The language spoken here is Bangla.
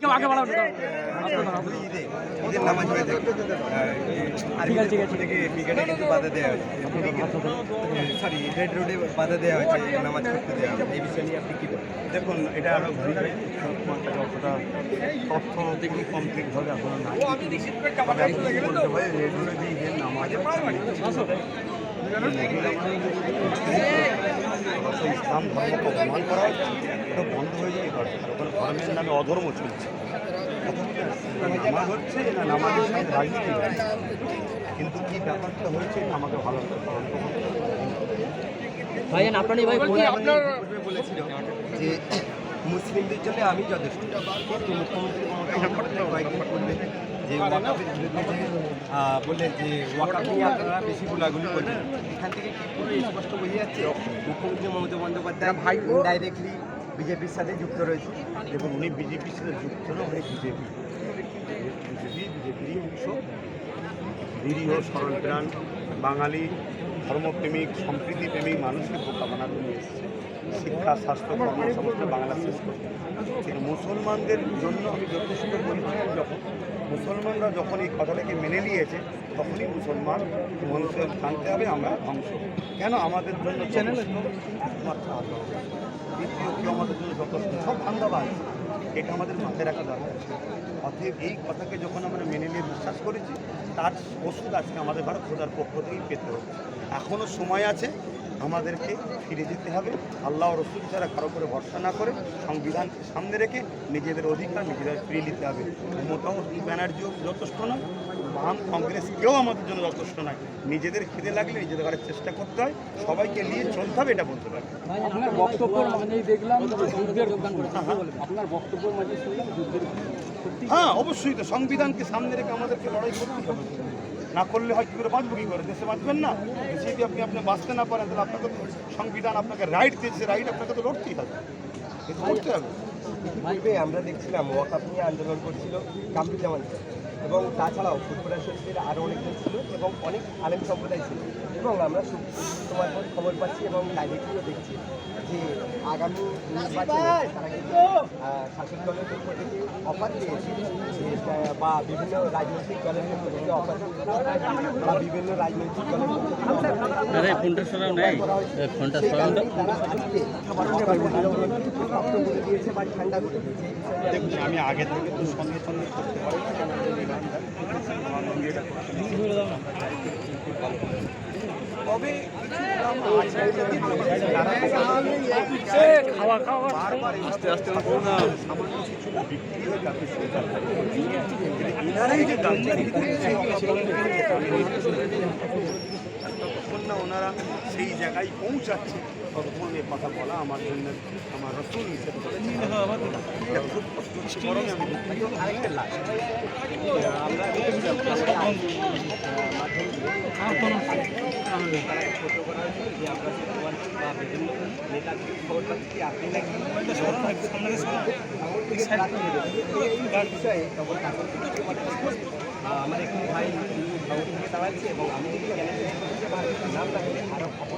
কেউ আগে বাড়াবে ঈদে ঈদের নামাজ হয়ে থাকে আর ঠিক আছে, ঠিক আছে। থেকে ব্রিগেডে কিন্তু বাধা দেওয়া হয়েছে। সরি রেড রোডে বাধা দেওয়া হয়েছে নামাজ পড়তে দেওয়া এই বিষয় নিয়ে আপনি কী বলেন? দেখুন এটা আরও ঘুরে অতটা তথ্য দেখুন কমপ্লিটভাবে এখনও নাই। তবে আমি কি বলতে যে নামাজ ইসলাম ধর্মকে অপমান করা এটা বন্ধ হয়ে যায় এবার ওখানে ধর্মের নামে অধর্ম চলছে নামাজ হচ্ছে না নামাজের সঙ্গে রাজনীতি কিন্তু কি ব্যাপারটা হয়েছে এটা আমাকে ভালো। ভাইজান আপনার ভাই আপনার পূর্বে যে মুসলিমদের জন্য আমি যথেষ্ট। কিন্তু মুখ্যমন্ত্রী কয়েকদিন যে, ওয়াকাফের বিরুদ্ধে বললেন যে, ওয়াকাফ বেশি গোলাগুলি করবেন। এখান থেকে কি পুরো স্পষ্ট বোঝা যাচ্ছে? মুখ্যমন্ত্রী মমতা বন্দ্যোপাধ্যায় ভাই ডাইরেক্টলি বিজেপির সাথে যুক্ত রয়েছে। দেখুন, উনি বিজেপির সাথে যুক্ত না, উনি বিজেপি। বিজেপি, বিজেপিরই অংশ। নিরীহ সরলপ্রাণ বাঙালি ধর্মপ্রেমিক সম্প্রীতিপ্রেমিক মানুষকে বোকা বানাতে নিয়ে এসেছে। শিক্ষা স্বাস্থ্য কর্মসংস্থান বাংলা শেষ করতে কিন্তু মুসলমানদের জন্য আমি যথেষ্ট বলছিলাম যখন মুসলমানরা যখন এই কথাটাকে মেনে নিয়েছে তখনই মুসলমান মানুষের জানতে হবে আমরা ধ্বংস কেন আমাদের জন্য চ্যানেল একমাত্র আল্লাহ দ্বিতীয় কেউ আমাদের জন্য যথেষ্ট? সব ধান্দাবাজ। এটা আমাদের মাথায় রাখা দরকার অতএব এই কথাকে যখন আমরা মেনে নিয়ে বিশ্বাস করেছি, তার ওষুধ আজকে আমাদের ভারত খোদার পক্ষ থেকেই পেতে হবে এখনও সময় আছে আমাদেরকে ফিরে যেতে হবে। আল্লাহ রসুল ছাড়া কারও করে ভরসা না করে সংবিধানকে সামনে রেখে নিজেদের অধিকার নিজেদের ফিরিয়ে নিতে হবে। মোটামুটি ব্যানার্জিও যথেষ্ট নয় বাম কংগ্রেস কেউ আমাদের জন্য যথেষ্ট নয়। নিজেদের খিদে লাগলে নিজেদের ঘরের চেষ্টা করতে হয়। সবাইকে নিয়ে চলতে হবে এটা বলতে পারি। আপনার বক্তব্যের মাঝেই দেখলাম যে যুদ্ধের যোগদান করেছেন কি বলবেন? আপনার বক্তব্যের মাঝে শুনলাম হ্যাঁ অবশ্যই তো সংবিধানকে সামনে রেখে আমাদেরকে লড়াই করতে হবে। না করলে হয় কী করে বাঁচবো কী করে? দেশে বাঁচবেন না। দেশে যদি আপনি আপনি বাঁচতে না পারেন, তাহলে আপনাকে তো সংবিধান আপনাকে রাইট দিয়েছে রাইট আপনাকে তো লড়তেই হবে। করতে হবে। আমরা দেখছিলাম ওয়াকাপ নিয়ে আন্দোলন করছিল কামরুজ্জামান। এবং তাছাড়াও ফুটবলার শরীফের আরও অনেকজন ছিল এবং অনেক আলেম সম্প্রদায় ছিল এবং আমরা সময় তোমার পর খবর পাচ্ছি এবং ডাইরেক্টলিও দেখছি যে আগামী নির্বাচনে তারা কিন্তু শাসক দলের পক্ষ থেকে অফার দিয়েছে বা বিভিন্ন রাজনৈতিক দলের পক্ষ থেকে অফার বা বিভিন্ন রাজনৈতিক দলের পক্ষ থেকে। আরে ফোনটা সরাও নেই? ফোনটা সরাও তো দেখুন আমি আগে থেকে তো সঙ্গে করতে পারি না। তবে খাওয়া খাওয়া আস্তে। আস্তে যে গানটা ততক্ষণ না ওনারা সেই জায়গায় পৌঁছাচ্ছে। ততক্ষণ এ কথা বলা আমার জন্য আমার রসুল এটা খুব কষ্ট হচ্ছে বরং আমি দুঃখিত। আরেকটা লাশ। আমরা দেখেছিলাম আমরা একটি ভাই খবর থেকে এবং আমি যদি চ্যানেলে নাম রাখলে আরও